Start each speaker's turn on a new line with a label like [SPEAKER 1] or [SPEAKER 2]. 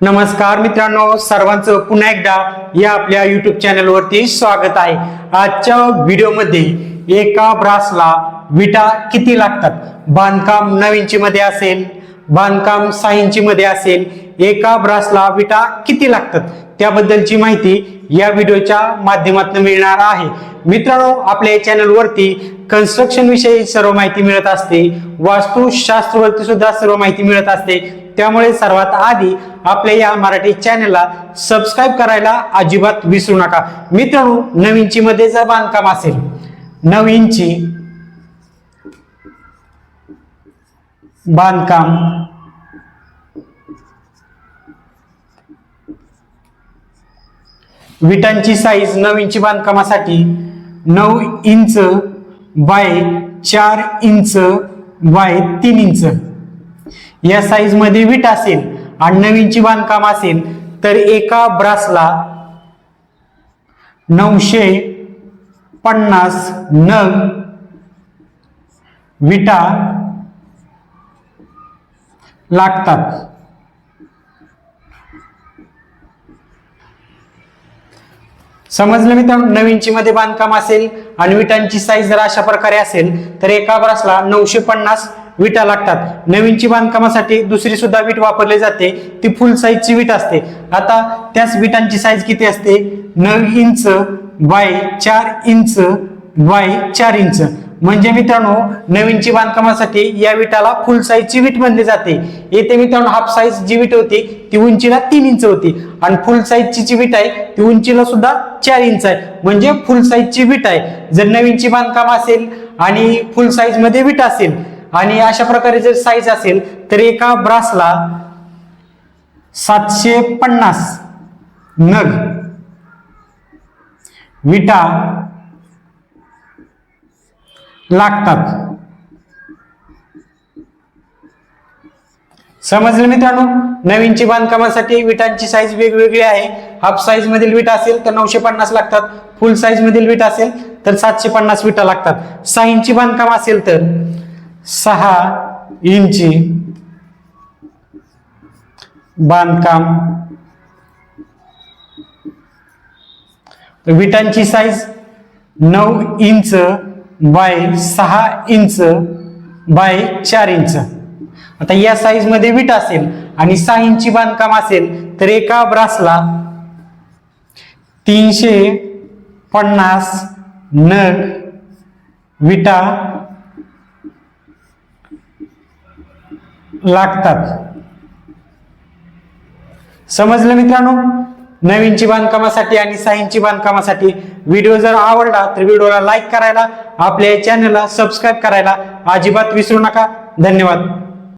[SPEAKER 1] नमस्कार मित्रांनो सर्वांचं पुन्हा एकदा या आपल्या युट्यूब चॅनलवरती स्वागत आहे. आजच्या व्हिडिओमध्ये एका ब्रासला विटा किती लागतात? बांधकाम नऊ इंची मध्ये असेल बांधकाम सहा इंची मध्ये असेल एका ब्रासला विटा किती लागतात? त्याबद्दलची माहिती या व्हिडिओच्या माध्यमातून मिळणार आहे. मित्रांनो आपल्या या चॅनलवरती कन्स्ट्रक्शन विषयी सर्व माहिती मिळत असते. वास्तुशास्त्रवरती सुद्धा सर्व माहिती मिळत असते. त्यामुळे सर्वात आधी आपल्या या मराठी चॅनलला सबस्क्राईब करायला अजिबात विसरू नका. मित्रांनो नवीनची मध्ये जर बांधकाम असेल. नवीनची इंची बांधकाम. विटांची साईज नऊ इंची बांधकामासाठी नऊ इंच बाय चार इंच बाय तीन इंच. या साईजमध्ये विट असेल. आणि नऊ बांधकाम असेल तर एका ब्रासला नऊशे पन्नास नग विटा लागतात. समजलं मित्रांनो? नऊ इंची मध्ये बांधकाम असेल आणि विटांची साईज जर अशा प्रकारे असेल तर एका ब्रासला नऊशे पन्नास विटा लागतात. नवीनची बांधकामासाठी दुसरी सुद्धा वीट वापरली जाते. ती फुल साईजची वीट असते. आता त्याच विटांची साईज किती असते? नऊ इंच बाय चार इंच बाय चार इंच. म्हणजे मित्रांनो नवीनची बांधकामासाठी या विटाला फुल साईजची वीट म्हणली जाते. येथे मित्रांनो हाफ साईज जी वीट होती ती उंचीला तीन इंच होती. आणि फुल साईजची जी वीट आहे ती उंचीला सुद्धा चार इंच आहे. म्हणजे फुल साईजची वीट आहे. जर नवीनची बांधकाम असेल आणि फुल साईजमध्ये वीट असेल आणि अशा प्रकारे जर साईज असेल तर एका ब्रासला सातशे पन्नास नग विटा लागतात. समजलं मित्रांनो? नवीनची बांधकामासाठी विटांची साईज वेगवेगळी आहे. हाफ साईज मधील विटा असेल तर नऊशे पन्नास लागतात. फुल साईज मधील विटा असेल तर सातशे पन्नास विटा लागतात. साईंची बांधकाम असेल तर सहा इंची बांधकाम. विटांची साईज नऊ इंच बाय सहा इंच बाय चार इंच. आता या साईजमध्ये विट असेल आणि सहा इंची बांधकाम असेल तर एका ब्रासला तीनशे पन्नास नग विटा लागतात. समजलं मित्रांनो? नवीनची बांधकामासाठी आणि साईनची बांधकामासाठी व्हिडिओ जर आवडला तर व्हिडिओला लाईक करायला आपल्या चॅनलला सबस्क्राईब करायला अजिबात विसरू नका. धन्यवाद.